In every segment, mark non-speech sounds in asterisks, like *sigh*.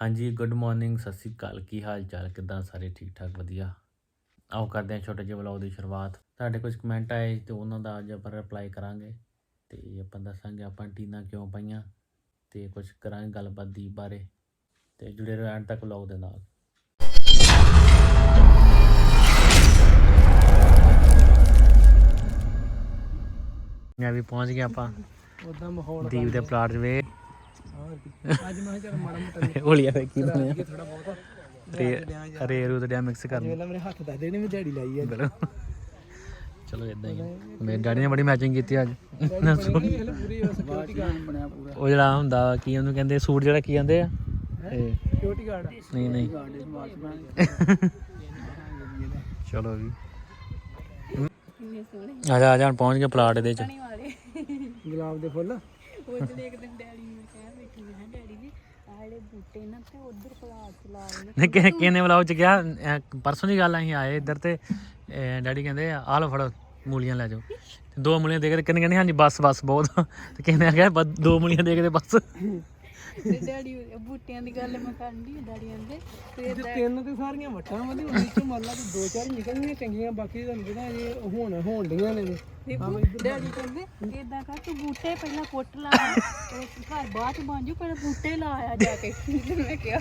ਹਾਂਜੀ good morning Sat Sri ਅਕਾਲ। ਕੀ ਹਾਲ ਚਾਲ? ਕਿਦਾਂ ਸਾਰੇ ਠੀਕ ਠਾਕ ਵਧੀਆ। ਆਓ ਕਰਦੇ ਹਾਂ ਛੋਟੇ ਜਿਹੇ ਵਲੌਗ ਦੀ ਸ਼ੁਰੂਆਤ। ਤੁਹਾਡੇ ਕੁਝ ਕਮੈਂਟ ਆਏ ਤੇ ਉਹਨਾਂ ਦਾ ਅੱਜ ਆਪਾਂ ਰਿਪਲਾਈ ਕਰਾਂਗੇ ਤੇ ਆਪਾਂ ਦੱਸਾਂਗੇ ਆਪਾਂ ਟੀਨਾ ਕਿਉਂ ਪਾਈਆਂ ਤੇ ਕੁਝ ਕਰਾਂਗੇ ਗੱਲਬਾਤ ਦੀ ਬਾਰੇ ਤੇ ਜੁੜੇ ਰਹੋ ਐਂਡ ਤੱਕ ਵਲੌਗ ਦੇ ਨਾਲ। ਮੈਂ ਵੀ ਪਹੁੰਚ ਗਿਆ ਆਪਾਂ। ਉਦਾਂ ਮਾਹੌਲ ਦੀਪ ਦੇ ਪਲਾਟ 'ਚ ਵੇ ਅੱਜ ਮੈਂ ਕਿਹਾ ਚੱਲ ਮਾੜਾ ਮੋਟਾ ਹੋਲੀਆ ਵੇ ਕੀ ਬਣਿਆ ਕਿ ਥੋੜਾ ਬਹੁਤ। ਰੇ ਰੇ ਰੂ ਤੇ ਮਿਕਸ ਕਰ ਵੇਲਾ ਮੇਰੇ ਹੱਥ ਦੱਸਦੇ ਨੇ ਮੈਂ ਦਿਹਾੜੀ ਲਾਈ ਅੱਜ ਚਲੋ ਇਦਾਂ ਹੀ ਆ। ਮੇਰੇ ਡੈਡੀ ਨੇ ਬੜੀ ਮੈਚਿੰਗ ਕੀਤੀ ਅੱਜ। ਵੇਲਾ ਪੂਰੀ ਸਿਕਿਉਰਿਟੀ ਗਾਰਡ ਬਣਿਆ ਪੂਰਾ। ਉਹ ਜਿਹੜਾ ਹੁੰਦਾ ਕੀ ਉਹਨੂੰ ਕਹਿੰਦੇ ਸੂਟ ਜਿਹੜਾ ਕੀ ਕਹਿੰਦੇ ਆ? ਸਿਕਿਉਰਿਟੀ ਗਾਰਡ ਨਹੀਂ ਨਹੀਂ। ਚਲੋ ਵੀ ਆ ਜਾ ਆ ਜਾ ਪਹੁੰਚ ਗਏ ਪਲਾਟ ਦੇ ਚ। ਗੁਲਾਬ ਦੇ ਫੁੱਲ। ਉਹ ਜਿਹੜੇ ਇੱਕ ਦਿਨ ਡੈਡੀ ਨੂੰ ਕਹਿ ਬੈਠੀ ਮੈਂ ਕਿਹਾ, ਡੈਡੀ ਜੀ ਆਲੇ ਬੂਟੇ ਨਾ ਤੇ ਉਧਰ ਪਲਾਟ ਚਲਾ ਲੈਣੇ ਨੇ। ਕਿ ਕਿਨੇ ਵਲਾਗ ਚ ਗਿਆ? ਅਹ ਪਰਸੋਂ ਦੀ ਗੱਲ ਆ, ਅਸੀਂ ਆਏ ਇੱਧਰ ਤੇ ਅਹ ਡੈਡੀ ਕਹਿੰਦੇ ਆ ਆਹ ਲਓ ਫੜੋ ਮੂਲੀਆਂ ਲੈ ਜਾਓ। ਤੇ ਦੋ ਮੂਲੀਆਂ ਦੇ ਕੇ ਤੇ ਕਿੰਨੇ ਕਹਿੰਦੇ ਹਾਂਜੀ ਬਸ ਬਸ ਬਹੁਤ। ਤੇ ਕਿੰਨੇ ਆ ਗਿਆ ਦੋ ਮੂਲੀਆਂ ਦੇ ਕੇ ਤੇ ਬਸ। ਤੇ ਡੈਡੀ ਉਹ ਬੂਟਿਆਂ ਦੀ ਗੱਲ ਮੈਂ ਕਰਨ ਦੀ ਡੈਡੀ ਕਹਿੰਦੇ ਤੇ ਤੇ ਤਿੰਨ ਤੇ ਸਾਰੀਆਂ ਵਟਾਂ ਵਾਂ ਤੇ ਉਹਦੇ ਚੋਂ ਮੰਨ ਲਾ ਤੂੰ ਦੋ ਚਾਰ ਨਿਕਲਣੀਆਂ ਚੰਗੀਆਂ ਬਾਕੀ ਤੁਹਾਨੂੰ ਪਤਾ ਇਹ ਹੁਣ ਹੋਣ ਡੀਆਂ ਨੇ ਡੈਡੀ ਕਹਿੰਦੇ ਇਦਾਂ ਕਰ ਤੂੰ ਬੂਟੇ ਪਹਿਲਾਂ ਪੁੱਟ ਲਾ ਤੇ ਘਰ ਬਾਅਦ ਚ ਬਣ ਜੂ ਪਹਿਲਾਂ ਬੂਟੇ ਲਾ ਆ ਜਾ ਕੇ। ਤੇ ਮੈਂ ਕਿਹਾ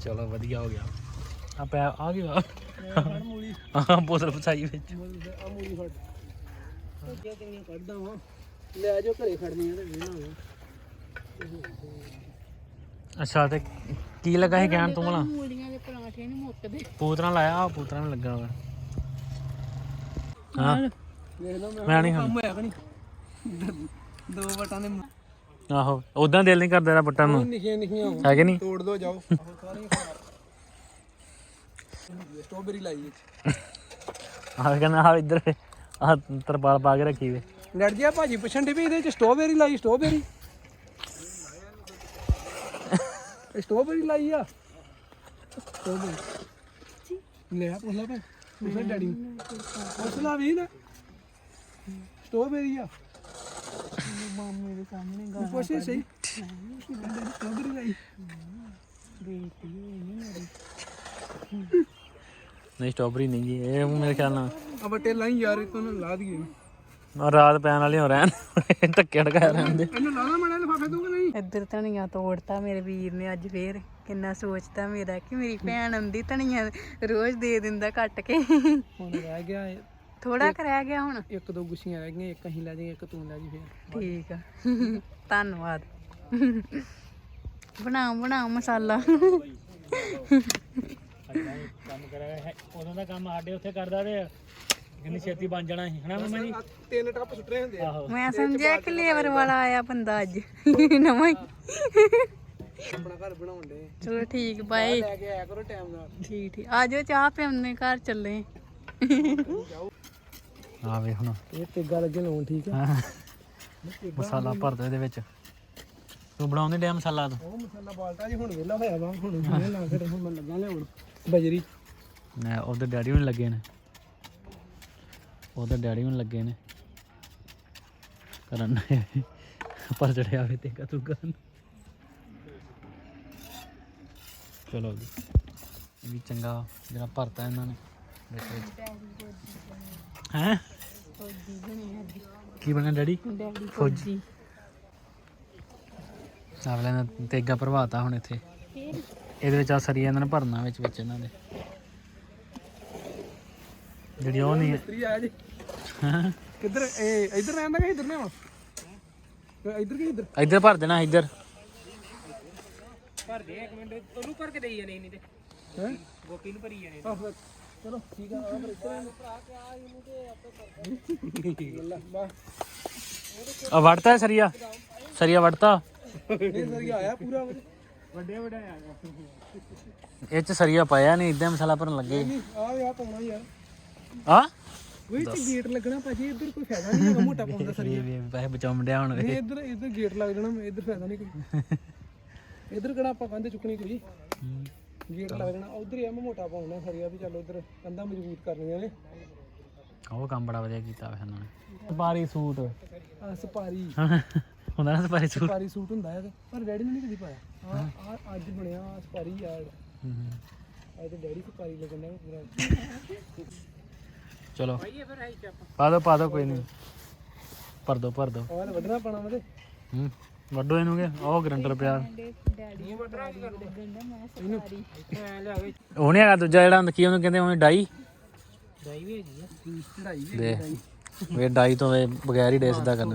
ਚਲੋ ਵਧੀਆ ਹੋ ਗਿਆ। ਆਪੇ ਆ ਗਿਆ ਫੜ ਮੂਲੀ। ਹਾਂ ਬੋਤਲ ਪਸਾਈ ਵਿੱਚ। ਆ ਮੂਲੀ ਫੜ। ਅੱਗੇ ਤੀਆਂ ਕੱਢਦਾ ਵਾਂ। ਲੈ ਜਾਓ ਘਰੇ ਖੜਨੀ ਆ ਤੇ ਵੇਣਾ ਅੱਛਾ ਤੇ ਕੀ ਲੱਗਾ ਸੀ ਕਹਿਣ ਤੂੰ ਭਲਾ? ਮੂਲੀਆਂ ਦੇ ਪਰਾਂਠੇ ਨਹੀਂ ਮੁੱਕਦੇ। ਪੂਤਰਾ ਲਾਇਆ ਆ ਪੂਤਰਾ ਨੂੰ ਲੱਗਾ ਵਾ ਹਾਂ। ਵੇਖ ਲਓ ਮੈਂ ਨਹੀਂ ਕੰਮ ਹੋਇਆ ਕਿ ਨਹੀਂ? ਦੋ ਵਟਾਂ ਦੇ ਆਹੋ ਉਦਾਂ ਦਿਲ ਨਹੀਂ ਕਰਦਾ ਇਹਦਾ ਬੁੱਟਾਂ ਨੂੰ। ਨਿੱਕੀਆਂ ਨਿੱਕੀਆਂ ਹੈ। ਕਿ ਨਹੀਂ? ਤੋੜ ਦੋ ਜਾਓ। ਸਟ੍ਰਾਬੇਰੀ ਲਾਈ ਵਿੱਚ। ਆਹ ਕਹਿੰਦਾ ਆ ਇੱਧਰ ਆ ਤਰਪਾਲ ਪਾ ਕੇ ਰੱਖੀ ਵੇ। ਲੜ ਗਿਆ ਭਾਜੀ ਪੁੱਛਣ ਦੇ ਵੀ ਇਹਦੇ ਚ ਸਟ੍ਰਾਬੇਰੀ ਲਾਈ ਸਟ੍ਰਾਬੇਰੀ ਸਟ੍ਰਾਬੇਰੀ ਲਾਈ ਆ? ਸਟ੍ਰਾਬੇਰੀ ਲੈ ਆ ਪੁੱਛ ਲਾ ਭੈ ਪੁੱਛ ਲੈ ਡੈਡੀ ਨੂੰ। ਪੁੱਛ ਲਾ ਵੀ ਨਾ ਸਟ੍ਰਾਬੇਰੀ ਆ। ਮਾਮੇ ਦੇ ਸਾਹਮਣੇ ਤੂੰ ਪੁੱਛ ਹੀ ਸਹੀ। ਸਟ੍ਰਾਬੇਰੀ ਲਾਈ। ਬੇਟੀ ਹੋਈ ਨਹੀਂ ਮੇਰੀ ਨਹੀਂ ਸਟ੍ਰਾਬੇਰੀ ਨਹੀਂ ਗੀ ਇਹ ਮੇਰੇ ਖਿਆਲ ਨਾਲ। ਆ ਬਟੇ ਲਾਈ ਯਾਰ ਇਹ ਤੋਂ ਲਾ ਦਈਏ। ਰਾਤ ਪੈਣ ਵਾਲੀ ਹੋ ਰਹਿਣ ਧੱਕੇ ਟਕਾਇਆ ਰਹਿੰਦੇ ਇਹਨੂੰ ਲਾਣਾ ਮੜਾ ਲਿਫਾਫੇ ਤੂੰ ਕਿ ਨਹੀਂ? ਇੱਧਰ ਧਨੀਆ ਤੋੜਤਾ ਮੇਰੇ ਵੀਰ ਨੇ ਅੱਜ ਫੇਰ ਕਿੰਨਾ ਸੋਚਦਾ ਮੇਰਾ ਕਿ ਮੇਰੀ ਭੈਣ ਆਉਂਦੀ ਧਨੀਆ ਰੋਜ਼ ਦੇ ਦਿੰਦਾ ਕੱਟ ਕੇ। ਹੁਣ ਰਹਿ ਗਿਆ। ਥੋੜਾ ਕੁ ਰਹਿ ਗਿਆ ਹੁਣ। ਇੱਕ ਦੋ ਗੁੱਛੀਆਂ ਰਹਿ ਗਈਆਂ ਇੱਕ ਅਸੀਂ ਲੈ ਜਾਈਏ ਇੱਕ ਤੂੰ ਲੈ ਜੀ ਫੇਰ। ਠੀਕ ਆ। ਧੰਨਵਾਦ। ਬਣਾਓ ਬਣਾਓ ਮਸਾਲਾ। ਕੰਮ ਕਰਿਆ ਉਦੋਂ ਦਾ ਕੰਮ ਸਾਡੇ ਉੱਥੇ ਕਰਦਾ ਤੇ ਕਿੰਨੀ ਛੇਤੀ ਬਣ ਜਾਣਾ ਸੀ ਹਨਾ ਮੰਮਾ ਜੀ? ਤਿੰਨ ਟੱਪ ਸੁੱਟੇ ਹੁੰਦੇ ਆ। ਆਹੋ। ਮੈਂ ਸਮਝਿਆ ਕਿ ਲੇਬਰ ਵਾਲਾ ਆਇਆ ਬੰਦਾ ਅੱਜ ਨਵਾਂ ਹੀ। ਆਪਣਾ ਘਰ ਬਣਾਉਣ ਦੇ ਚਲੋ ਠੀਕ ਬਾਏ। ਲੈ ਕੇ ਆਇਆ ਕਰੋ ਟਾਈਮ ਨਾਲ। ਠੀਕ ਠੀਕ। ਆਜੋ ਚਾਹ ਪਿਆਉਣੇ ਘਰ ਚੱਲੇ। ਆ ਵੇ ਹੁਣ। ਇਹ ਤਿੱਗਾ ਲੱਗੇ ਲਾਉਣ ਠੀਕ ਆ। ਮਸਾਲਾ ਭਰ ਦੋ ਇਹਦੇ ਵਿੱਚ। ਤੂੰ ਬਣਾਉਂਦੇ ਡਿਆ ਮਸਾਲਾ ਤੂੰ ਉਹ ਮਸਾਲਾ ਬਾਲਟਾ ਜੀ ਹੁਣ ਵਿਹਲਾ ਹੋਇਆ ਵਾ ਹੁਣ ਮੈਂ ਲਾ ਕੇ ਹੁਣ ਮੈਂ ਲੱਗਾ ਲਿਆਉਣ। ਬਜਰੀ। ਮੈਂ ਉਹਦੇ ਡੈਡੀ ਨੂੰ ਲੱਗੇ ਨੇ। ਉਹਦੇ ਡੈਡੀ ਨੂੰ ਲੱਗੇ ਨੇ। ਕਰਨ ਪਰ ਚੜਿਆ ਵੇ ਤੇ ਕਾ ਤੂੰ ਕਰਨ। ਚਲੋ ਜੀ। ਇਹ ਵੀ ਚੰਗਾ ਜਿਹੜਾ ਭਰਤਾ ਇਹਨਾਂ ਨੇ। ਹੈ? ਕੀ ਬਣਿਆ ਡੈਡੀ? ਡੈਡੀ ਫੌਜੀ। ਆਵਲੇ ਨੇ ਤੇਗਾ ਭਰਵਾਤਾ ਹੁਣ ਇੱਥੇ। ਇਹਦੇ ਵਿੱਚ ਆ ਸਰੀਆ ਇਹਨਾਂ ਨੇ ਭਰਨਾ ਵਿੱਚ ਵਿੱਚ ਇਹਨਾਂ ਦੇ। ਜਿਹੜੀ ਉਹ ਨਹੀਂ ਮਿਸਤਰੀ ਆਇਆ ਜੀ। ਕਿੱਧਰ ਇਹ ਇੱਧਰ ਰਹਿੰਦਾ ਕਿ ਇੱਧਰ ਨੇ ਵਾ ਇੱਧਰ ਕਿ ਇੱਧਰ? ਇੱਧਰ ਭਰ ਦੇਣਾ ਇੱਧਰ। ਭਰ ਦੇ ਇੱਕ ਮਿੰਟ। ਉਹਨੂੰ ਭਰ ਕੇ ਦੇਈ ਜਾਣੀ ਨਹੀਂ ਤੇ। ਹੈ? ਗੋਪੀ ਨੂੰ ਭਰੀ ਜਾਣੀ ਚਲੋ ਠੀਕ ਆ ਆ ਫਿਰ ਇੱਧਰ ਭਰਾ ਕੇ ਆ ਇਹਨੂੰ ਤੇ ਆਪੇ ਕਰ ਬਸ ਆ ਵੜਤਾ ਹੈ ਸਰੀਆ? ਸਰੀਆ ਵੜਤਾ? ਇਹ ਸਰ ਆਇਆ ਪੂਰਾ ਵੱਡੇ ਵੱਡਾ ਆ ਗਿਆ ਇਹ ਚ ਸਰੀਆ ਪਾਇਆ ਨਹੀਂ ਇਦਾਂ ਮਸਾਲਾ ਭਰਨ ਲੱਗੇ। ਨਹੀਂ ਆ ਆ ਪਾਉਣਾ ਯਾਰ ਆ ਉਹ ਚ ਗੇਟ ਲੱਗਣਾ ਭਾਜੀ ਇੱਧਰ ਕੋਈ ਫਾਇਦਾ ਨਹੀਂ ਹੈਗਾ ਮੋਟਾ ਪਾਉਂਦਾ ਸਰ ਇਹ ਵੀ ਪੈਸੇ ਬਚਾਉਣ ਡਿਆ ਹੁਣ ਨਹੀਂ ਇੱਧਰ ਇੱਧਰ ਗੇਟ ਲੱਗ ਜਾਣਾ ਇੱਧਰ ਫਾਇਦਾ ਨਹੀਂ ਕੋਈ। ਇੱਧਰ ਕਿਹੜਾ ਆਪਾਂ ਕੰਧ ਚੁੱਕਣੀ ਕੋਈ? ਗੇਟ ਲੱਗ ਜਾਣਾ ਉਧਰ ਹੀ ਆ ਮੈਂ ਮੋਟਾ ਪਾਉਣਾ ਸਰੀਆ ਵੀ ਚੱਲ ਉਧਰ ਕੰਧਾਂ ਮਜ਼ਬੂਤ ਕਰਨੀਆਂ ਨੇ। ਉਹ ਕੰਮ ਬੜਾ ਵਧੀਆ ਕੀਤਾ ਵਾ ਇਹਨਾਂ ਨੇ। ਬਾਰੀ ਸੂਟ। ਆ ਸਪਾਰੀ। *laughs* ਹੁੰਦਾ ਨਾ ਸਪਾਰੀ ਸੂਟ? ਸਪਾਰੀ ਸੂਟ ਹੁੰਦਾ ਹੈ ਪਰ ਡੈਡੀ ਨੇ ਨਹੀਂ ਕਦੀ ਪਾਇਆ। ਆ ਅੱਜ ਬਣਿਆ ਸਪਾਰੀ ਆ ਅੱਜ ਤੇ ਡੈਡੀ ਸਪਾਰੀ ਲੱਗਣ ਦਾ ਪੂਰਾ। ਚਲੋ। ਭਾਈ ਇਹ ਫਿਰ ਹੈ ਚੱਪ। ਪਾ ਦੋ ਪਾ ਦੋ ਕੋਈ ਨਹੀਂ। ਭਰ ਦੋ ਭਰ ਦੋ। ਆਹ ਵੱਢਣਾ ਪਾਣਾ ਮਤੇ ਹੂੰ ਵੱਡੋ ਇਹਨੂੰ ਕਿ ਉਹ ਗਰੰਟਰ ਪਿਆ ਉਹ ਨਹੀਂ ਹੈਗਾ ਦੂਜਾ ਜਿਹੜਾ ਹੁੰਦਾ ਕੀ ਉਹਨੂੰ ਕਹਿੰਦੇ ਉਹਨੇ ਡਾਈ? ਡਾਈ ਵੀ ਹੈਗੀ ਆ। ਚੜਾਈ ਵੀ ਦੇ ਵੇ ਡਾਈ ਤੋਂ ਵੇ ਬਗੈਰ ਹੀ ਡੇ ਸਿੱਧਾ ਕਰਨਾ।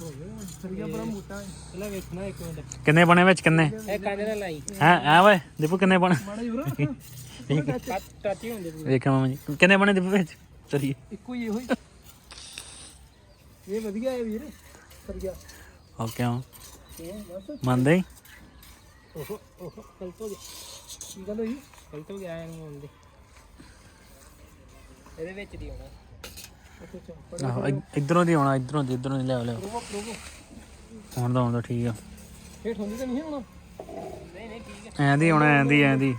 ਹੋ ਗਿਆ ਸਰੀਆ ਬੜਾ ਮੋਟਾ ਹੈ। ਪਹਿਲਾਂ ਵੇਖਣਾ ਇੱਕ ਮਿੰਟ। ਕਿੰਨੇ ਬਣੇ ਵਿੱਚ ਕਿੰਨੇ? ਇਹ ਕੰਨ ਨਾਲ ਲਾਈ। ਹੈ ਐ ਓਏ ਦੀਪੂ ਕਿੰਨੇ ਬਣੇ? ਮਾੜਾ ਜੁਰਾ ਟੱਚ ਹੀ ਹੁੰਦੇ ਪੂਰੇ। ਵੇਖਾਂ ਮਾਮਾ ਜੀ ਕਿੰਨੇ ਬਣੇ ਦੀਪੂ ਵਿੱਚ? ਚਲੀਏ। ਇੱਕੋ ਹੀ ਇਹੋ ਹੀ। ਇਹ ਵਧੀਆ ਹੈ ਵੀਰ ਸਰੀਆ ਓਕੇ ਹਾਂ ਇਹ ਬਸ। ਮੰਨਦੇ ਹੀ? ਓਹੋ ਓਹੋ ਗਲਤ ਹੋ ਗਿਆ ਕੀ ਗੱਲ ਹੋਈ? ਗਲਤ ਹੋ ਗਿਆ ਇਹਨੂੰ ਆਉਂਦੇ। ਇਹਦੇ ਵਿੱਚ ਦੀ ਆਉਣਾ। ਆਹੋ ਇੱਧਰੋਂ ਦੀ ਆਉਣਾ ਇੱਧਰੋਂ ਦੀ ਇੱਧਰੋਂ ਦੀ ਹੁਣ ਤਾਂ ਠੀਕ ਆ। ਤਾਂ ਨਹੀਂ ਹੋਣਾ ਨਹੀਂ ਨਹੀਂ ਠੀਕ ਐਂ ਦੀ ਆਉਣਾ ਐਂ ਦੀ ਦੀ।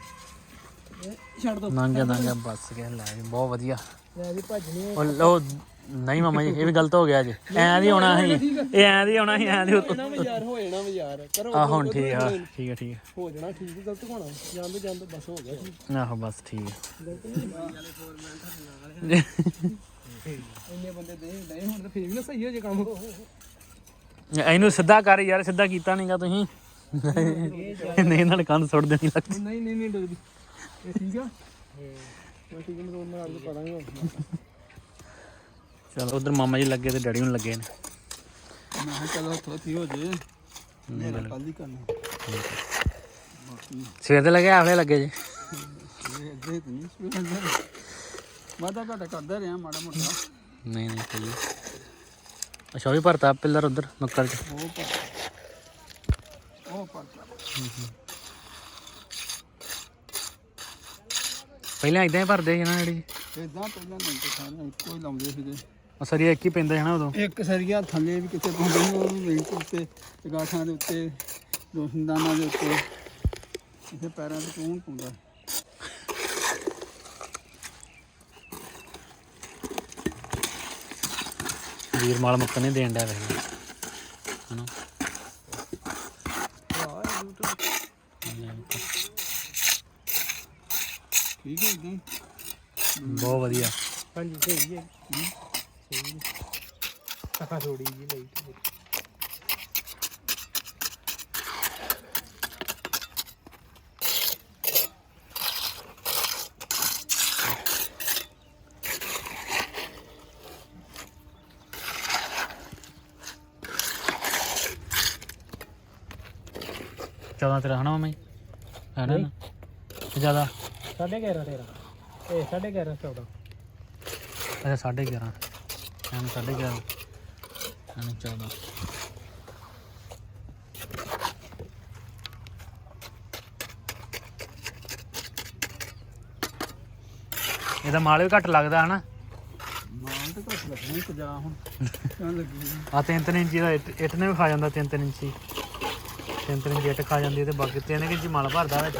ਛੱਡ ਦੋ। ਬੱਸ ਕੇ ਲੈ ਬਹੁਤ ਵਧੀਆ। ਲੈ ਵੀ ਭੱਜਣੀ ਹੈ ਉਹ ਲੋ ਨਹੀਂ ਮਾਮਾ ਜੀ ਇਹ ਵੀ ਗਲਤ ਹੋ ਗਿਆ ਜੀ। ਐਂ ਦੀ ਆਉਣਾ ਸੀ। ਇਹ ਐਂ ਦੀ ਆਉਣਾ ਸੀ ਐਂ ਦੀ ਉੱਤੋਂ ਨਾ ਯਾਰ ਹੋ ਜਾਣਾ ਯਾਰ। ਕਰੋ ਆ ਹੁਣ ਠੀਕ ਆ ਠੀਕ ਆ ਠੀਕ ਹੋ ਜਾਣਾ ਠੀਕ ਗਲਤ ਹੋਣਾ। ਜਾਂਦੇ ਜਾਂਦੇ ਬਸ ਹੋ ਗਿਆ ਠੀਕ। ਆ ਆਹੋ ਬਸ ਠੀਕ ਆ। ਇੰਨੇ ਬੰਦੇ ਦੇ ਦੇ ਹੁਣ ਤਾਂ ਫੇਰ ਵੀ ਨਾ ਸਹੀ ਹੋ ਜੇ ਕੰਮ। ਇਹਨੂੰ ਸਿੱਧਾ ਕਰ ਯਾਰ ਸਿੱਧਾ ਕੀਤਾ ਨਹੀਂਗਾ ਤੁਸੀਂ। ਨਹੀਂ ਨਾਲ ਕੰਧ ਸੁੱਟ ਦੇਣੀ ਲੱਗਦੀ। ਨਹੀਂ ਨਹੀਂ ਨਹੀਂ ਡੁੱਬਦੀ ਇਹ ਠੀਕ ਆ ਠੀਕ ਹੈ ਨਾਲ ਚਲੋ ਉਧਰ ਮਾਮਾ ਜੀ ਲੱਗੇ ਤੇ ਡੈਡੀ ਨੂੰ ਲੱਗੇ ਨੇ। ਮੈਂ ਕਿਹਾ ਚਲੋ ਥੋੜੀ ਹੋ ਜੇ। ਮੇਰਾ ਕੱਲ ਹੀ ਕਰਨਾ। ਸਵੇਰ ਦੇ ਲੱਗੇ ਆਵਲੇ ਲੱਗੇ ਜੀ। ਇਹ ਅੱਗੇ ਤੇ ਨਹੀਂ ਸਵੇਰ ਵਾਦਾ ਘਾਟਾ ਕਰਦਾ ਰਿਹਾ ਮਾੜਾ ਮੋਟਾ। ਨਹੀਂ ਨਹੀਂ ਹੈ। ਅੱਛਾ ਉਹ ਵੀ ਭਰਤਾ ਪਿੱਲਰ ਉਧਰ ਨੁੱਕਰ ਚ। ਉਹ ਪਰ ਉਹ ਪਰ ਪਹਿਲਾਂ ਇਦਾਂ ਹੀ ਭਰਦੇ ਸੀ ਨਾ ਜਿਹੜੀ। ਇਦਾਂ ਪਹਿਲਾਂ ਨਹੀਂ ਤੇ ਸਾਰੇ ਇੱਕੋ ਹੀ ਲਾਉਂਦੇ ਸੀਗੇ। ਉਹ ਸਰੀਆ ਇੱਕ ਹੀ ਪੈਂਦਾ ਹੈ ਨਾ ਉਦੋਂ। ਇੱਕ ਸਰੀਆ ਥੱਲੇ ਵੀ ਕਿਤੇ ਪਾਉਂਦੇ ਸੀ ਉਹ ਲਿੰਕ ਉੱਤੇ ਤੇ ਗਾਠਾਂ ਦੇ ਉੱਤੇ ਰੋਸ਼ਨਦਾਨਾਂ ਦੇ ਉੱਤੇ। ਇਸੇ ਪੈਰਾਂ ਤੇ ਕੌਣ ਪਾਉਂਦਾ? ਵੀਰ ਮਾਲ ਮੁੱਕ ਨਹੀਂ ਦੇਣ ਡਿਆ ਵੇਖ ਹਨਾ ਠੀਕ ਹੈ ਇਦਾਂ ਬਹੁਤ ਵਧੀਆ। ਹਾਂਜੀ ਸਹੀ ਹੈ। ਸਹੀ ਹੈ। ਥੋੜੀ ਜੀ ਲਈ ਚੌਦਾਂ ਤੇਰਾ ਹਨਾ ਜੀ ਹੈ ਨਾ? ਜ਼ਿਆਦਾ? ਸਾਢੇ 11 13 ਇਹ ਸਾਢੇ 11 14 ਅੱਛਾ ਸਾਢੇ 11 ਐਨ ਸਾਢੇ 11 ਐਨ 14 ਇਹਦਾ ਮਾਲ ਵੀ ਘੱਟ ਲੱਗਦਾ ਹਨਾ? ਮਾਲ ਤੇ ਘੱਟ ਲੱਗਣਾ ਹੀ ਜਾ ਹੁਣ। ਕਿਉਂ ਲੱਗੀ ਆ ਤਿੰਨ ਤਿੰਨ ਇੰਚੀ ਦਾ ਇੱਟ ਨੇ ਵੀ ਖਾ ਜਾਂਦਾ ਤਿੰਨ ਤਿੰਨ ਇੰਚੀ। ਤਿੰਨ ਤਿੰਨ ਇੰਚੀ ਇੱਟ ਖਾ ਜਾਂਦੀ ਤੇ ਬਾਕੀ ਤਿੰਨ ਕੁ ਇੰਚੀ ਮਲ ਭਰਦਾ ਵਿੱਚ।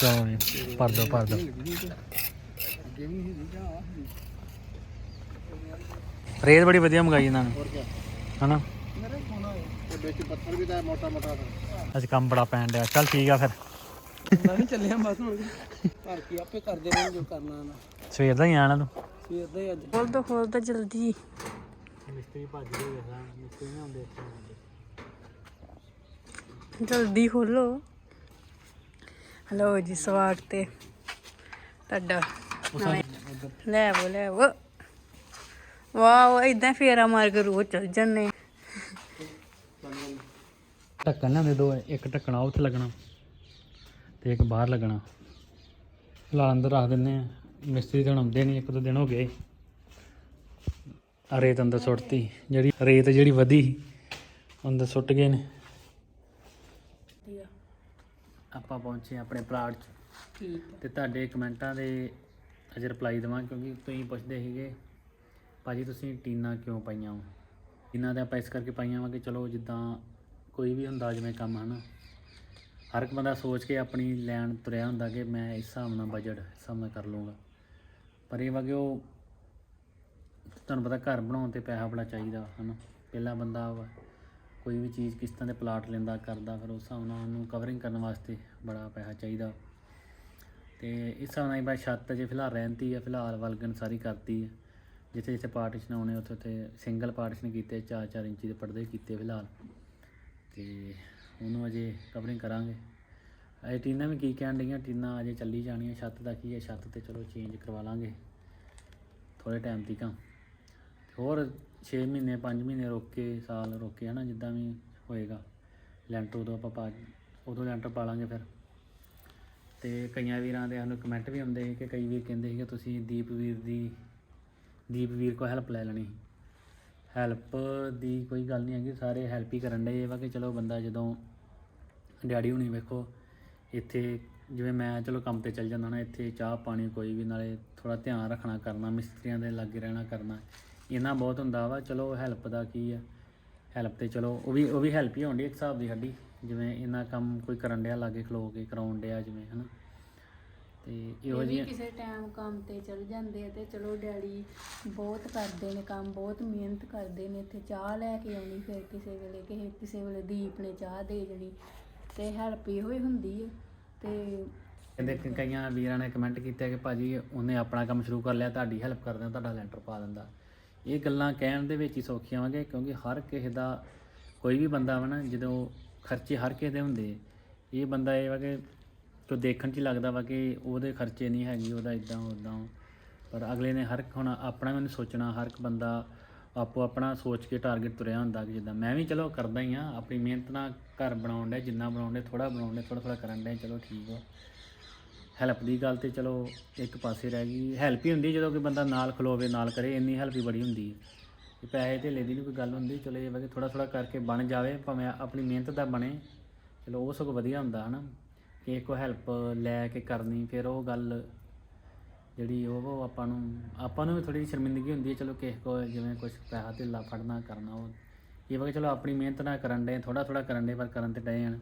ਚਲੋ ਜੀ ਭਰ ਦੋ ਭਰ ਦੋ ਰੇਤ ਬੜੀ ਵਧੀਆ ਮੰਗਾਈ ਇਹਨਾਂ ਨੇ। ਹਨਾ? ਮੇਰੇ ਸੋਨਾ ਹੈ ਤੇ ਵਿੱਚ ਪੱਥਰ ਵੀ ਤਾਂ ਮੋਟਾ ਮੋਟਾ ਅੱਜ ਕੰਮ ਬੜਾ ਪੈਣ ਡਿਆ। ਚੱਲ ਠੀਕ ਆ ਫਿਰ। ਮੈਂ ਵੀ ਚੱਲਿਆ ਬਸ ਹੁਣ। ਘਰ ਕੀ ਆਪੇ ਕਰਦੇ ਰਹਿਣ ਜੋ ਕਰਨਾ ਨਾ। ਸਵੇਰ ਦਾ ਹੀ ਆਣਾ ਤੂੰ। ਸਵੇਰ ਦਾ ਹੀ ਅੱਜ। ਖੋਲ ਦੋ ਖੋਲ ਦੋ ਜਲਦੀ। ਮਿਸਤਰੀ ਭੱਜ ਗਏ ਵੇਖਾਂ ਮਿਸਤਰੀ ਨਾ ਹੁੰਦੇ ਜਲਦੀ ਖੋਲੋ। ਹਲੋ ਜੀ ਸਵਾਗਤ ਤੇ ਤੁਹਾਡਾ ਲੈ ਆਵੋ ਲੈ ਆਵੋ। ਵਾਓ ਇਦਾਂ ਫੇਰਾ ਮਾਰ ਕੇ ਰੋਜ਼ ਚੱਲ ਜੰਨੇ ਢੱਕਣ ਲਿਆਂਦੇ ਦੋ ਇੱਕ ਢੱਕਣਾ, ਉੱਥੇ ਲੱਗਣਾ। ਤੇ ਇੱਕ ਬਾਹਰ ਲੱਗਣਾ। ਲਾ ਅੰਦਰ ਰੱਖ ਦਿੰਨੇ ਆ। ਮਿਸਤਰੀ ਤਾਂ ਆਉਂਦੇ ਨਹੀਂ, ਇੱਕ ਦੋ ਦਿਨ ਹੋ ਗਏ। ਰੇਤ ਅੰਦਰ ਸੁੱਟਤੀ। ਜਿਹੜੀ ਰੇਤ ਜਿਹੜੀ ਵਧੀ, ਅੰਦਰ ਸੁੱਟ ਗਏ ਨੇ। ਆਪਾਂ ਪਹੁੰਚੇ ਆਪਣੇ ਪਲਾਟ 'ਚ। ਠੀਕ ਤੇ ਤੁਹਾਡੇ ਕਮੈਂਟਾਂ ਦੇ ਅਜੇ ਰਿਪਲਾਈ ਦੇਵਾਂ ਕਿਉਂਕਿ ਤੁਸੀਂ ਪੁੱਛਦੇ ਸੀਗੇ ਭਾਜੀ ਤੁਸੀਂ ਟੀਨਾ ਕਿਉਂ ਪਾਈਆਂ ਵਾ ਟੀਨਾ ਤਾਂ ਆਪਾਂ ਇਸ ਕਰਕੇ ਪਾਈਆਂ ਵਾ ਕਿ ਚਲੋ ਜਿੱਦਾਂ ਕੋਈ ਵੀ ਹੁੰਦਾ ਜਿਵੇਂ ਕੰਮ ਹਨ? ਹਰ ਇੱਕ ਬੰਦਾ ਸੋਚ ਕੇ ਆਪਣੀ ਲੈਣ ਤੁਰਿਆ ਹੁੰਦਾ ਕਿ ਮੈਂ ਇਸ ਹਿਸਾਬ ਨਾਲ ਬਜਟ ਹਿਸਾਬ ਨਾਲ ਕਰ ਲੂੰਗਾ ਪਰ ਇਹ ਵਾ ਕਿ ਉਹ ਤੁਹਾਨੂੰ ਪਤਾ ਘਰ ਬਣਾਉਣ ਤੇ ਪੈਸਾ ਬੜਾ ਚਾਹੀਦਾ ਹਨਾ? ਪਹਿਲਾ ਬੰਦਾ ਵਾ। ਕੋਈ ਵੀ ਚੀਜ਼ ਕਿਸ ਤਰ੍ਹਾਂ ਦੇ ਪਲਾਟ ਲੈਂਦਾ, ਕਰਦਾ, ਫਿਰ ਉਸ ਹਿਸਾਬ ਨਾਲ ਉਹਨੂੰ ਕਵਰਿੰਗ ਕਰਨ ਵਾਸਤੇ ਬੜਾ ਪੈਸਾ ਚਾਹੀਦਾ। ਤੇ ਇਸ ਹਿਸਾਬ ਨਾਲ ਹੀ ਛੱਤ ਜੇ ਫਿਲਹਾਲ ਰਹਿੰਦੀ ਹੈ ਫਿਲਹਾਲ ਵਲਗਣ ਸਾਰੀ ਕਰਤੀ ਹੈ ਜਿੱਥੇ ਜਿੱਥੇ ਪਾਰਟੀਸ਼ਨ ਆਉਣੇ, ਉੱਥੇ ਉੱਥੇ ਸਿੰਗਲ ਪਾਰਟੀਸ਼ਨ ਕੀਤੇ 4-4 ਇੰਚੀ ਦੇ ਪਰਦੇ ਕੀਤੇ ਫਿਲਹਾਲ। ਤੇ ਉਹਨੂੰ ਅਜੇ ਕਵਰਿੰਗ ਕਰਾਂਗੇ। ਅਜੇ ਟੀਨਾ ਵੀ ਕੀ ਕਹਿਣ ਡਈਆਂ, ਟੀਨਾ ਅਜੇ ਚੱਲੀ ਜਾਣੀ ਹੈ ਛੱਤ ਦਾ ਕੀ ਹੈ ਛੱਤ ਤੇ ਚਲੋ ਚੇਂਜ ਕਰਵਾ ਲਾਂਗੇ। ਥੋੜੇ ਟਾਈਮ ਤੀਕ। ਹੋਰ 6 ਮਹੀਨੇ 5 ਮਹੀਨੇ ਰੋਕ ਕੇ, ਸਾਲ ਰੋਕ ਕੇ ਹਨਾ, ਜਿੱਦਾਂ ਵੀ ਹੋਏਗਾ। ਲੈਂਟਰ ਉਦੋਂ ਆਪਾਂ ਪਾ, ਉਦੋਂ ਲੈਂਟਰ ਪਾ ਲਾਂਗੇ ਫਿਰ। ਤੇ ਕਈਆਂ ਵੀਰਾਂ ਦੇ ਸਾਨੂੰ ਕਮੈਂਟ ਵੀ ਆਉਂਦੇ ਸੀ ਕਿ ਕਈ ਵੀਰ ਕਹਿੰਦੇ ਸੀ ਕਿ ਤੁਸੀਂ ਦੀਪ ਵੀਰ ਦੀ ਦੀਪ ਵੀਰ ਕੋ ਹੈਲਪ ਲੈ ਲੈਣੀ ਹੈਲਪ ਦੀ ਕੋਈ ਗੱਲ ਨਹੀਂ ਹੈਗੀ, ਸਾਰੇ ਹੈਲਪ ਹੀ ਕਰਨ ਦੇ ਵਾ ਕਿ ਚਲੋ ਬੰਦਾ ਜਦੋਂ ਡੈਡੀ ਹੁਣੀ ਵੇਖੋ, ਇੱਥੇ ਜਿਵੇਂ ਮੈਂ ਚਲੋ ਕੰਮ ਤੇ ਚੱਲ ਜਾਂਦਾ ਨਾ, ਇੱਥੇ ਚਾਹ ਪਾਣੀ ਕੋਈ ਵੀ, ਨਾਲੇ ਥੋੜਾ ਧਿਆਨ ਰੱਖਣਾ, ਕਰਨਾ, ਮਿਸਤਰੀਆਂ ਦੇ ਲਾਗੇ ਰਹਿਣਾ, ਕਰਨਾ। ਇਹਨਾਂ ਬਹੁਤ ਹੁੰਦਾ ਵਾ ਚਲੋ ਹੈਲਪ ਦਾ ਕੀ ਆ? ਹੈਲਪ ਤੇ ਚਲੋ ਉਹ ਵੀ ਉਹ ਵੀ ਹੈਲਪ ਹੀ ਹੋਣੀ ਇੱਕ ਹਿਸਾਬ ਦੀ ਸਾਡੀ ਜਿਵੇਂ ਇਹਨਾਂ ਕੰਮ ਕੋਈ ਕਰਨ ਡਿਆ ਲਾਗੇ ਖਲੋ ਕੇ ਕਰਾਉਣ ਡਿਆ ਜਿਵੇਂ ਹਨਾ? ਤੇ ਇਹੋ ਜਿਹੀਆਂ ਕਿਸੇ ਟਾਈਮ ਕੰਮ ਤੇ ਚਲ ਜਾਂਦੇ ਆ ਤੇ ਚਲੋ ਡੈਡੀ ਬਹੁਤ ਕਰਦੇ ਨੇ ਕੰਮ ਬਹੁਤ ਮਿਹਨਤ ਕਰਦੇ ਨੇ ਇੱਥੇ ਚਾਹ ਲੈ ਕੇ ਆਉਣੀ ਫਿਰ ਕਿਸੇ ਵੇਲੇ ਕਿਸੇ ਕਿਸੇ ਵੇਲੇ ਦੀਪ ਨੇ ਚਾਹ ਦੇ ਦੇਣੀ ਤੇ ਹੈਲਪ ਇਹੋ ਹੀ ਹੁੰਦੀ ਹੈ ਤੇ ਕਹਿੰਦੇ ਕਈਆਂ ਵੀਰਾਂ ਨੇ ਕਮੈਂਟ ਕੀਤਾ ਕਿ ਭਾਜੀ ਉਹਨੇ ਆਪਣਾ ਕੰਮ ਸ਼ੁਰੂ ਕਰ ਲਿਆ ਤੁਹਾਡੀ ਹੈਲਪ ਕਰ ਦਿੰਦਾ ਤੁਹਾਡਾ ਲੈਂਟਰ ਪਾ ਦਿੰਦਾ। ਇਹ ਗੱਲਾਂ ਕਹਿਣ ਦੇ ਵਿੱਚ ਹੀ ਸੌਖੀਆਂ ਵਾਂਗੇ, ਕਿਉਂਕਿ ਹਰ ਕਿਸੇ ਦਾ ਕੋਈ ਵੀ ਬੰਦਾ ਵਾ ਨਾ, ਜਦੋਂ ਖਰਚੇ ਹਰ ਕਿਸੇ ਦੇ ਹੁੰਦੇ ਇਹ ਬੰਦਾ ਇਹ ਵਾ ਕਿ ਜੋ ਦੇਖਣ 'ਚ ਹੀ ਲੱਗਦਾ ਵਾ ਕਿ ਉਹਦੇ ਖਰਚੇ ਨਹੀਂ ਹੈਗੀ, ਉਹਦਾ ਇਦਾਂ ਉਦਾਂ ਪਰ ਅਗਲੇ ਨੇ ਹਰ ਹੁਣ ਆਪਣਾ ਮੈਨੂੰ ਸੋਚਣਾ, ਹਰ ਇੱਕ ਬੰਦਾ ਆਪੋ ਆਪਣਾ ਸੋਚ ਕੇ ਟਾਰਗੇਟ ਤੁਰਿਆ ਹੁੰਦਾ ਕਿ ਜਿੱਦਾਂ ਮੈਂ ਵੀ ਚਲੋ ਕਰਦਾ ਹੀ ਆ, ਆਪਣੀ ਮਿਹਨਤ ਨਾਲ ਘਰ ਬਣਾਉਣ ਡਿਆ, ਜਿੰਨਾ ਬਣਾਉਣ ਡਿਆ ਥੋੜਾ ਬਣਾਉਣ ਡਿਆ ਥੋੜਾ ਥੋੜਾ ਕਰਨ ਡਿਆ, ਚਲੋ ਠੀਕ ਆ ਹੈਲਪ ਦੀ ਗੱਲ ਤੇ ਚਲੋ ਇੱਕ ਪਾਸੇ ਰਹਿ ਗਈ। ਹੈਲਪ ਹੀ ਹੁੰਦੀ ਜਦੋਂ ਕਿ ਬੰਦਾ ਨਾਲ ਖਲੋਵੇ, ਨਾਲ ਕਰੇ, ਇੰਨੀ ਹੈਲਪ ਹੀ ਬੜੀ ਹੁੰਦੀ ਹੈ। ਕਿ ਪੈਸੇ ਧੇਲੇ ਦੀ ਨਹੀਂ ਕੋਈ ਗੱਲ ਹੁੰਦੀ, ਚਲੋ ਇਹ ਵਾ ਕਿ ਥੋੜਾ ਥੋੜਾ ਕਰਕੇ ਬਣ ਜਾਵੇ, ਭਾਵੇਂ ਆਪਣੀ ਮਿਹਨਤ ਦਾ ਬਣੇ। ਚਲੋ ਉਹ ਸਗੋਂ ਵਧੀਆ ਹੁੰਦਾ, ਹਨਾ। ਕਿ ਕੋ ਹੈਲਪ ਲੈ ਕੇ ਕਰਨੀ, ਫਿਰ ਉਹ ਗੱਲ ਜਿਹੜੀ ਉਹ ਉਹ ਆਪਾਂ ਨੂੰ ਆਪਾਂ ਨੂੰ ਵੀ ਥੋੜੀ ਸ਼ਰਮਿੰਦਗੀ ਹੁੰਦੀ ਹੈ, ਚਲੋ ਕਿਸੇ ਕੋ ਜਿਵੇਂ ਕੁਝ ਪੈਸਾ ਧੇਲਾ ਫੜਨਾ, ਕਰਨਾ, ਉਹ ਇਹ ਵਾ ਕਿ ਚਲੋ ਆਪਣੀ ਮਿਹਨਤ ਨਾਲ ਕਰਨ ਦੇ ਥੋੜਾ ਥੋੜਾ ਕਰਨ ਦੇ ਪਰ ਕਰਨ ਤੇ ਡਏ ਹਨ।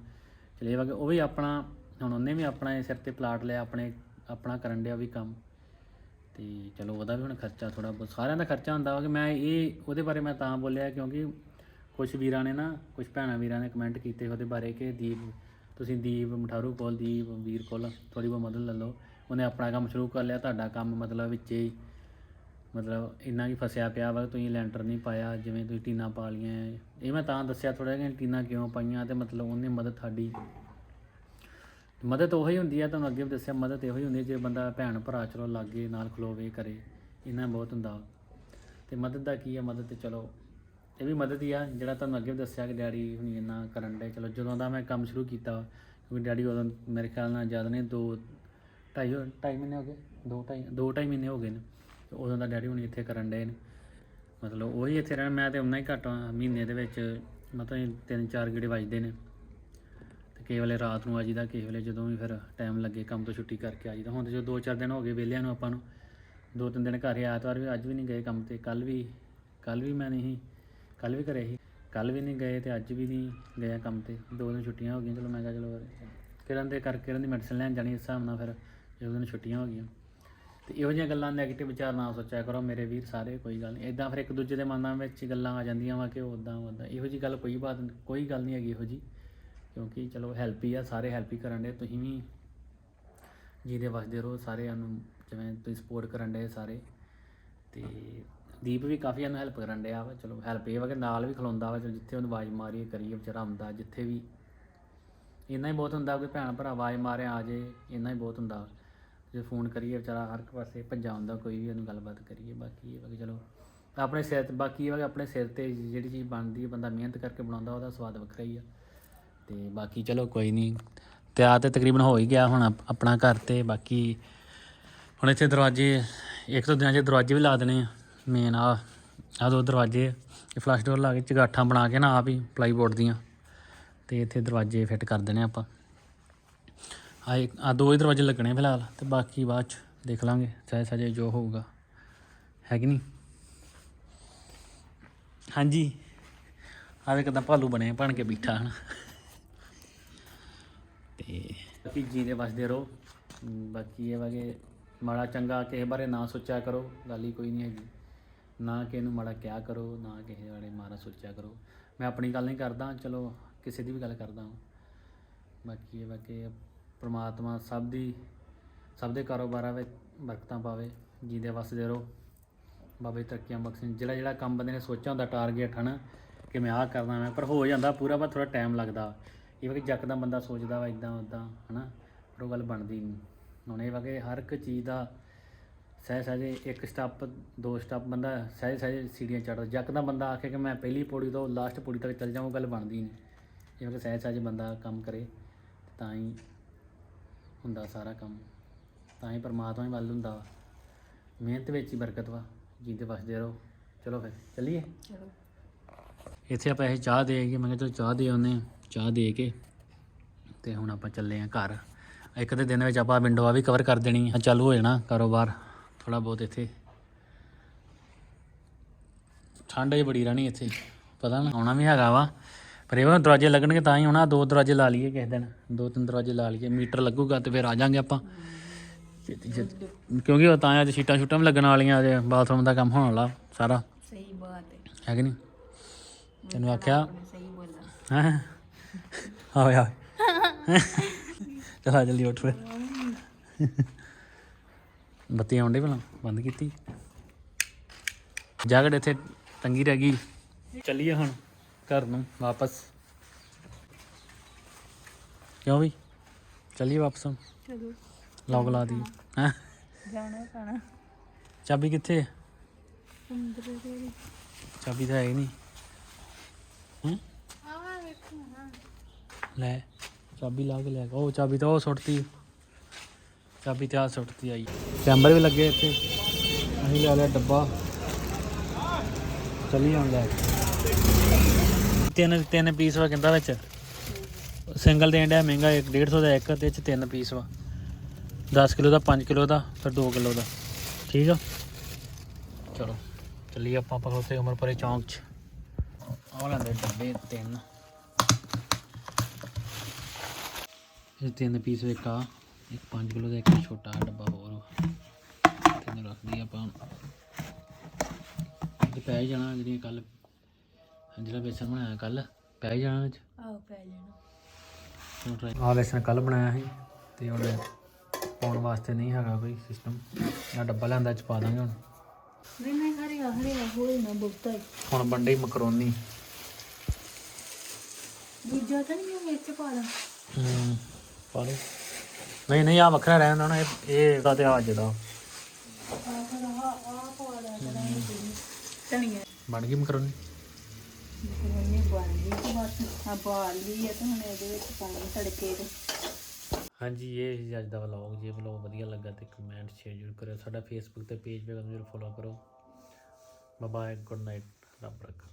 ਚਲੋ ਇਹ ਵਾ ਕਿ ਉਹ ਵੀ ਆਪਣਾ ਹੁਣ ਉਹਨੇ ਵੀ ਆਪਣਾ ਸਿਰ ਤੇ ਪਲਾਟ ਲਿਆ, ਆਪਣੇ, ਆਪਣਾ ਕਰਨ ਡਿਆ ਵੀ ਕੰਮ। ਤੇ ਚਲੋ ਉਹਦਾ ਵੀ ਹੁਣ ਖਰਚਾ ਥੋੜਾ ਬਹੁਤ, ਸਾਰਿਆਂ ਦਾ ਖਰਚਾ ਹੁੰਦਾ ਵਾ ਕਿ ਮੈਂ ਇਹ, ਉਹਦੇ ਬਾਰੇ ਮੈਂ ਤਾਂ ਬੋਲਿਆ ਕਿਉਂਕਿ ਕੁਝ ਵੀਰਾਂ ਨੇ ਨਾ ਕੁਝ ਭੈਣਾਂ ਵੀਰਾਂ ਨੇ ਕਮੈਂਟ ਕੀਤੇ ਉਹਦੇ ਬਾਰੇ ਕਿ ਦੀਪ, ਤੁਸੀਂ ਦੀਪ ਮਠਾਰੂ ਕੋਲ, ਦੀਪ ਵੀਰ ਕੋਲ ਥੋੜੀ ਬਹੁਤ ਮਦਦ ਲੈ ਲਓ। ਉਹਨੇ ਆਪਣਾ ਕੰਮ ਸ਼ੁਰੂ ਕਰ ਲਿਆ, ਤੁਹਾਡਾ ਕੰਮ ਮਤਲਬ ਵਿੱਚ ਹੀ, ਮਤਲਬ ਇੰਨਾ ਹੀ ਫਸਿਆ ਪਿਆ ਵਾ, ਤੁਸੀਂ ਲੈਂਟਰ ਨਹੀਂ ਪਾਇਆ, ਜਿਵੇਂ ਤੁਸੀਂ ਟੀਨਾ ਪਾ ਲੀਆਂ ਇਹ ਮੈਂ ਤਾਂ ਦੱਸਿਆ ਥੋੜਾ ਕਿ ਟੀਨਾ ਕਿਉਂ ਪਾਈਆਂ ਤੇ ਮਤਲਬ ਉਹਨੇ ਮਦਦ ਸਾਡੀ ਮਦਦ ਉਹੀ ਹੁੰਦੀ ਹੈ ਤੁਹਾਨੂੰ ਅੱਗੇ ਵੀ ਦੱਸਿਆ ਮਦਦ ਇਹੋ ਹੀ ਹੁੰਦੀ ਹੈ ਜੇ ਬੰਦਾ ਭੈਣ ਭਰਾ ਚਲੋ ਲਾਗੇ ਨਾਲ ਖਲੋਵੇ ਕਰੇ ਇਹਨਾਂ ਬਹੁਤ ਹੁੰਦਾ ਵਾ। ਤੇ ਮਦਦ ਦਾ ਕੀ ਆ ਮਦਦ ਤੇ ਚਲੋ ਇਹ ਵੀ ਮਦਦ ਹੀ ਆ ਜਿਹੜਾ ਤੁਹਾਨੂੰ ਅੱਗੇ ਵੀ ਦੱਸਿਆ ਕਿ ਡੈਡੀ ਹੁਣੀ ਇੰਨਾ ਕਰਨ ਦੇ ਚਲੋ ਜਦੋਂ ਦਾ ਮੈਂ ਕੰਮ ਸ਼ੁਰੂ ਕੀਤਾ ਕਿਉਂਕਿ ਡੈਡੀ ਉਦੋਂ ਮੇਰੇ ਖਿਆਲ ਨਾਲ ਜ਼ਿਆਦਾ ਨਹੀਂ ਦੋ ਢਾਈ ਢਾਈ ਮਹੀਨੇ ਹੋ ਗਏ ਦੋ ਢਾਈ ਦੋ ਢਾਈ ਮਹੀਨੇ ਹੋ ਗਏ ਨੇ ਤੇ ਉਦੋਂ ਦਾ ਡੈਡੀ ਹੁਣੀ ਇੱਥੇ ਕਰਨ ਦੇ ਨੇ ਮਤਲਬ ਉਹੀ ਇੱਥੇ ਰਹਿਣ ਮੈਂ ਤੇ ਉਨਾ ਹੀ ਘੱਟ ਆ, ਮਹੀਨੇ ਦੇ ਵਿੱਚ ਮਤਲਬ ਤਿੰਨ ਚਾਰ ਗੇੜੇ ਵੱਜਦੇ ਨੇ ਕਿਸੇ ਵੇਲੇ ਰਾਤ ਨੂੰ ਆ ਜੀਦਾ ਕਿਸੇ ਵੇਲੇ ਜਦੋਂ ਵੀ ਫਿਰ ਟਾਈਮ ਲੱਗੇ ਕੰਮ ਤੋਂ ਛੁੱਟੀ ਕਰਕੇ ਆ ਜੀਦਾ ਹੁਣ ਤੇ ਜੋ ਦੋ ਚਾਰ ਦਿਨ ਹੋ ਗਏ ਵਿਹਲਿਆਂ ਨੂੰ ਆਪਾਂ ਨੂੰ, ਦੋ ਤਿੰਨ ਦਿਨ ਘਰ ਹੀ ਐਤਵਾਰ ਵੀ ਅੱਜ ਵੀ ਨਹੀਂ ਗਏ ਕੰਮ ਤੇ ਕੱਲ ਵੀ ਕੱਲ ਵੀ ਮੈਂ ਨਹੀਂ ਕੱਲ ਵੀ ਘਰੇ ਹੀ ਕੱਲ ਵੀ ਨਹੀਂ ਗਏ ਤੇ ਅੱਜ ਵੀ ਨਹੀਂ ਗਿਆ ਕੰਮ ਤੇ। ਦੋ ਦਿਨ ਛੁੱਟੀਆਂ ਹੋ ਗਈਆਂ, ਚਲੋ ਮੈਂ ਕਿਹਾ ਚਲੋ ਕਿਰਨ ਦੇ ਕਰਕੇ ਕਿਰਨ ਦੀ ਮੈਡੀਸਨ ਲੈਣ ਜਾਣੀ, ਇਸ ਹਿਸਾਬ ਨਾਲ ਫਿਰ ਜਦੋਂ ਦਿਨ ਛੁੱਟੀਆਂ ਹੋ ਗਈਆਂ। ਤੇ ਇਹੋ ਜਿਹੀਆਂ ਗੱਲਾਂ ਨੈਗੇਟਿਵ ਵਿਚਾਰ ਨਾ ਸੋਚਿਆ ਕਰੋ ਮੇਰੇ ਵੀਰ, ਸਾਰੇ ਕੋਈ ਗੱਲ ਨਹੀਂ। ਇਦਾਂ ਫਿਰ ਇੱਕ ਦੂਜੇ ਦੇ ਮਨਾਂ ਵਿੱਚ ਗੱਲਾਂ ਆ ਜਾਂਦੀਆਂ ਵਾ ਕਿ ਉਦਾਂ ਉਦਾਂ ਇਹੋ ਜੀ ਗੱਲ ਕੋਈ ਬਾਤ, ਕੋਈ ਗੱਲ ਨਹੀਂ ਹੈਗੀ ਇਹੋ ਜੀ ਕਿਉਂਕਿ ਚਲੋ ਹੈਲਪ ਹੀ ਆ, ਸਾਰੇ ਹੈਲਪ ਹੀ ਕਰਨ ਦੇ, ਤੁਸੀਂ ਵੀ ਜਿਹਦੇ ਵਸਦੇ ਰਹੋ, ਸਾਰਿਆਂ ਨੂੰ ਜਿਵੇਂ ਤੁਸੀਂ ਸਪੋਰਟ ਕਰਨ ਦੇ ਸਾਰੇ। ਤੇ ਦੀਪ ਵੀ ਕਾਫੀ ਸਾਨੂੰ ਹੈਲਪ ਕਰਨ ਡਿਆ ਵਾ, ਚਲੋ ਹੈਲਪ ਇਹ ਵਾ ਕਿ ਨਾਲ ਵੀ ਖਲੋਂਦਾ ਵਾ, ਚਲੋ ਜਿੱਥੇ ਉਹਨੂੰ ਆਵਾਜ਼ ਮਾਰੀਏ, ਕਰੀਏ ਵਿਚਾਰਾ ਆਉਂਦਾ, ਜਿੱਥੇ ਵੀ। ਇੰਨਾ ਹੀ ਬਹੁਤ ਹੁੰਦਾ ਕਿ ਭੈਣ ਭਰਾ ਆਵਾਜ਼ ਮਾਰਿਆ ਆ ਜੇ, ਇੰਨਾ ਹੀ ਬਹੁਤ ਹੁੰਦਾ। ਜੇ ਫੋਨ ਕਰੀਏ ਵਿਚਾਰਾ ਹਰ ਇੱਕ ਪਾਸੇ, ਭੱਜਾ ਹੁੰਦਾ, ਕੋਈ ਵੀ ਉਹਨੂੰ ਗੱਲਬਾਤ ਕਰੀਏ, ਬਾਕੀ ਇਹ ਵਾ ਕਿ ਚਲੋ ਆਪਣੇ ਸਿਰ ਤੇ, ਬਾਕੀ ਇਹ ਵਾ ਕਿ ਆਪਣੇ ਸਿਰ ਤੇ ਜਿਹੜੀ ਚੀਜ਼ ਬਣਦੀ ਹੈ ਬੰਦਾ ਮਿਹਨਤ ਕਰਕੇ ਬਣਾਉਂਦਾ, ਉਹਦਾ ਸਵਾਦ ਵੱਖਰਾ ਹੀ ਆ। ਤੇ ਬਾਕੀ ਚਲੋ ਕੋਈ ਨਹੀਂ ਤਿਆਰ ਤੇ ਤਕਰੀਬਨ ਹੋ ਹੀ ਗਿਆ ਹੁਣ ਆਪ- ਆਪਣਾ ਘਰ ਤੇ। ਬਾਕੀ ਹੁਣ ਇੱਥੇ ਦਰਵਾਜ਼ੇ, ਇੱਕ ਦੋ ਦਿਨਾਂ 'ਚ ਦਰਵਾਜ਼ੇ ਵੀ ਲਾ ਦੇਣੇ ਆ। ਮੇਨ ਆ ਆ ਦੋ ਦਰਵਾਜ਼ੇ ਇਹ ਫਲਸ਼ ਡੋਰ ਲਾ ਕੇ ਚਗਾਠਾਂ ਬਣਾ ਕੇ ਨਾ ਆਪ ਹੀ ਪਲਾਈਬੋਰਡ ਦੀਆਂ। ਤੇ ਇੱਥੇ ਦਰਵਾਜ਼ੇ ਫਿੱਟ ਕਰ ਦੇਣੇ ਆਪਾਂ। ਆ ਇੱਕ ਆ ਦੋ ਹੀ ਦਰਵਾਜ਼ੇ ਲੱਗਣੇ ਫਿਲਹਾਲ। ਤੇ ਬਾਕੀ ਬਾਅਦ ਚ ਦੇਖ ਲਾਂਗੇ ਚਾਹੇ ਸਜੇ ਜੋ ਹੋਊਗਾ। ਹੈ ਕਿ ਨਹੀਂ ਹਾਂਜੀ। ਆਵੇ ਕਿਦਾਂ ਭਾਲੂ ਬਣੇ ਬਣ ਕੇ ਬੈਠਾ ਹਨ। ਤੇ ਬਾਕੀ ਜੀਂਦੇ ਵਸਦੇ ਰਹੋ। ਬਾਕੀ ਇਹ ਵਾ ਕਿ ਮਾੜਾ ਚੰਗਾ ਕਿਸੇ ਬਾਰੇ ਨਾ ਸੋਚਿਆ ਕਰੋ, ਗੱਲ ਹੀ ਕੋਈ ਨਹੀਂ ਹੈਗੀ। ਨਾ ਕਿਸੇ ਨੂੰ ਮਾੜਾ ਕਿਹਾ ਕਰੋ, ਨਾ ਕਿਸੇ ਬਾਰੇ ਮਾੜਾ ਸੋਚਿਆ ਕਰੋ। ਮੈਂ ਆਪਣੀ ਗੱਲ ਨਹੀਂ ਕਰਦਾ, ਚਲੋ ਕਿਸੇ ਦੀ ਵੀ ਗੱਲ ਕਰਦਾ ਹਾਂ। ਬਾਕੀ ਇਹ ਵਾ ਕਿ ਪ੍ਰਮਾਤਮਾ ਸਭ ਦੀ, ਸਭ ਦੇ ਕਾਰੋਬਾਰਾਂ ਵਿੱਚ ਬਰਕਤਾਂ ਪਾਵੇ, ਜੀਂਦੇ ਵਸਦੇ ਰਹੋ। ਬਾਬੇ ਤਰੱਕੀਆਂ ਬਖਸ਼ਣ। ਜਿਹੜਾ ਜਿਹੜਾ ਕੰਮ ਬੰਦੇ ਨੇ ਸੋਚਿਆ ਹੁੰਦਾ ਟਾਰਗੇਟ ਹਨਾ, ਕਿ ਮੈਂ ਆਹ ਕਰਨਾ ਮੈਂ ਪਰ ਹੋ ਜਾਂਦਾ ਪੂਰਾ, ਪਰ ਥੋੜਾ ਟਾਈਮ ਲੱਗਦਾ। ਇਹ ਵਾ ਕਿ ਜੱਕਦਮ ਬੰਦਾ ਸੋਚਦਾ ਵਾ ਇਦਾਂ ਉਦਾਂ ਹਨਾ? ਪਰ ਉਹ ਗੱਲ ਬਣਦੀ ਨਹੀਂ ਹੁਣ ਇਹ ਵਾ ਕਿ ਹਰ ਇੱਕ ਚੀਜ਼ ਦਾ ਸਹਿ ਸਹਿਜੇ ਇੱਕ ਸਟੈਪ ਦੋ ਸਟੈਪ ਬੰਦਾ ਸਹਿਜ ਸਹਿਜ ਸੀੜੀਆਂ ਚੜਦਾ ਜੱਕਦਮ ਬੰਦਾ ਆਖੇ ਕਿ ਮੈਂ ਪਹਿਲੀ ਪੌੜੀ ਤੋਂ ਲਾਸਟ ਪੌੜੀ ਤੱਕ ਚੱਲ ਜਾਵਾਂ ਉਹ ਗੱਲ ਬਣਦੀ ਨਹੀਂ ਇਹ ਵਾ ਕਿ ਸਹਿਜ ਬੰਦਾ ਕੰਮ ਕਰੇ ਤਾਂ ਹੀ ਹੁੰਦਾ ਸਾਰਾ ਕੰਮ। ਤਾਂ ਹੀ ਪਰਮਾਤਮਾ ਹੀ ਵੱਲ ਹੁੰਦਾ ਵਾ। ਮਿਹਨਤ ਵਿੱਚ ਹੀ ਬਰਕਤ ਵਾ ਜੀਂਦੇ ਵਸਦੇ ਰਹੋ। ਚਲੋ ਫਿਰ ਚੱਲੀਏ? ਚਲੋ। ਇੱਥੇ ਆਪਾਂ ਇਹ ਚਾਹ ਦੇ ਕੇ ਮੈਂ ਕਿਹਾ ਚਲੋ ਚਾਹ ਦੇ ਆਉਂਦੇ ਹਾਂ। ਚਾਹ ਦੇ ਕੇ ਤੇ ਹੁਣ ਆਪਾਂ ਚੱਲੇ ਆਂ ਘਰ। ਇੱਕ ਦੇ ਦਿਨ ਵਿੱਚ ਆਪਾਂ ਵਿੰਡੋ ਆ ਵੀ ਕਵਰ ਕਰ ਦੇਣੀ ਆ ਚਾਲੂ ਹੋ ਜਾਣਾ ਕਾਰੋਬਾਰ। ਥੋੜਾ ਬਹੁਤ ਇੱਥੇ। ਠੰਡ ਹੀ ਬੜੀ ਰਹਿਣੀ ਇੱਥੇ ਪਤਾ ਨਾ ਆਉਣਾ ਵੀ ਹੈਗਾ ਵਾ। ਪਰ ਇਹ ਦਰਵਾਜ਼ੇ ਲੱਗਣਗੇ ਤਾਂ ਹੀ ਆਉਣਾ ਦੋ ਦਰਵਾਜ਼ੇ ਲਾ ਲਈਏ ਕਿਸੇ ਦਿਨ ਦੋ ਤਿੰਨ ਦਰਵਾਜ਼ੇ ਲਾ ਲਈਏ ਮੀਟਰ ਲੱਗੂਗਾ ਤੇ ਫਿਰ ਆ ਜਾਾਂਗੇ ਆਪਾਂ। ਕਿਉਂਕਿ ਉਹ ਤਾਂ ਅੱਜ ਸ਼ੀਟਾਂ ਸ਼ੂਟਾਂ ਵੀ ਲੱਗਣ ਵਾਲੀਆਂ ਅਜੇ ਬਾਥਰੂਮ ਦਾ ਕੰਮ ਹੋਣ ਵਾਲਾ ਸਾਰਾ। ਸਹੀ ਬਾਤ ਹੈ ਹੈ ਕਿ ਨਹੀਂ? ਤੈਨੂੰ ਆਖਿਆ? ਸਹੀ ਬੋਲਾ ਹਾਂ? ਆਵੇ ਆਵੇ ਚਲਾ ਜਲਦੀ ਉੱਠ ਫਿਰ। ਬੱਤੀ ਆਉਂਦੀ ਭਲਾ ਬੰਦ ਕੀਤੀ। ਜਾਗੜ ਇੱਥੇ ਤੰਗੀ ਰਹਿ ਗਈ। ਚੱਲੀਏ ਹੁਣ ਘਰ ਨੂੰ ਵਾਪਸ। ਕਿਉਂ ਵੀ ਚੱਲੀਏ ਵਾਪਸ ਚਲੋ। ਲੌਕ ਲਾ ਦੀ ਹਾਂ? ਜਾਣਾ ਪੈਣਾ। ਚਾਬੀ ਕਿੱਥੇ ਹੈ? ਅੰਦਰ ਚਾਬੀ ਤਾਂ ਹੈ ਹੀ ਨਹੀਂ। ਹਾਂ? ਲੈ, ਚਾਬੀ ਲਾ ਕੇ ਲੈ ਗਿਆ ਉਹ ਚਾਬੀ ਤਾਂ ਉਹ ਸੁੱਟਤੀ। ਚਾਬੀ ਤੇ ਆ ਸੁੱਟਤੀ ਆਈ। ਚੈਂਬਰ ਵੀ ਲੱਗੇ ਇੱਥੇ। ਅਸੀਂ ਲੈ ਲਿਆ ਡੱਬਾ। ਚਲੀ ਹੁਣ ਲੈ। ਤਿੰਨ ਤਿੰਨ ਪੀਸ ਵਾ ਕਹਿੰਦਾ ਵਿੱਚ। ਸਿੰਗਲ ਦੇਣ ਡਿਆ ਮਹਿੰਗਾ ਇੱਕ 150 ਦਾ ਇੱਕ ਤੇ ਚ ਤਿੰਨ ਪੀਸ ਵਾ। 10 ਕਿਲੋ ਦਾ 5 ਕਿਲੋ ਦਾ ਫਿਰ 2 ਕਿਲੋ ਦਾ। ਠੀਕ ਆ? ਚਲੋ, ਚੱਲੀਏ ਆਪਾਂ ਆਪਾਂ ਉੱਥੇ ਉਮਰਪੁਰੇ ਚੌਂਕ 'ਚ। ਆਹ ਲੈਂਦੇ ਡੱਬੇ ਤਿੰਨ। ਇਹ ਤਿੰਨ ਪੀਸ ਇੱਕ ਆ ਇੱਕ 5 ਕਿਲੋ ਦਾ ਇੱਕ ਛੋਟਾ ਡੱਬਾ ਹੋਰ। ਤਿੰਨ ਰੱਖਦੀ ਆਪਾਂ। ਇਹ ਪੈ ਜਾਣਾ ਜਿਹੜੀਆਂ ਕੱਲ ਜਿਹੜਾ ਬੇਸਨ ਬਣਾਇਆ ਕੱਲ ਪੈ ਜਾਣਾ ਵਿੱਚ ਆਓ ਪੈ ਜਾਣਾ। ਆ ਬੇਸਨ ਕੱਲ ਬਣਾਇਆ ਸੀ ਤੇ ਹੁਣ ਪਾਉਣ ਵਾਸਤੇ ਨਹੀਂ ਹੈਗਾ ਕੋਈ ਸਿਸਟਮ ਆ ਡੱਬਾ ਲਿਆਂਦਾ ਚ ਪਾ ਦਾਂਗੇ ਹੁਣ। ਨਹੀਂ ਨਹੀਂ ਹਰਿਆ ਹਰਿਆ ਹੋਏ ਨਾ ਬਹੁਤਾ ਹੀ। ਹੁਣ ਬੰਡੇ ਮਕਰੋਨੀ। ਦੂਜਾ ਤਾਂ ਨਹੀਂ ਵਿੱਚ ਪਾ ਹੂੰ। ਪਾ ਲਓ ਨਹੀਂ ਨਹੀਂ ਆ ਵੱਖਰਾ ਰਹਿਣ ਦੇਣਾ ਇਹ ਇਹ ਦਾ ਤੇ ਆ ਜਿਹੜਾ। ਧਨੀਆ ਬਣ ਗਈ ਮਕਰੋਨੀ? ਮਕਰੋਨੀ ਬਣ ਗਈ ਤੇ ਬਸ ਆ ਬਾਲ ਲਈ ਹੈ ਤੇ ਹੁਣ ਇਹਦੇ ਵਿੱਚ ਪਾਣੀ ਤੜਕੇ ਦੇ ਹਾਂਜੀ, ਇਹ ਸੀ ਅੱਜ ਦਾ ਵਲੌਗ ਜੇ ਵਲੌਗ ਵਧੀਆ ਲੱਗਾ ਤੇ ਕਮੈਂਟ ਸ਼ੇਅਰ ਜ਼ਰੂਰ ਕਰਿਓ। ਸਾਡਾ ਫੇਸਬੁੱਕ ਤੇ ਪੇਜ ਵੀ ਜ਼ਰੂਰ ਫੋਲੋ ਕਰੋ। ਬਾਏ ਗੁੱਡ ਨਾਈਟ ਰੱਬ ਰੱਖਾ।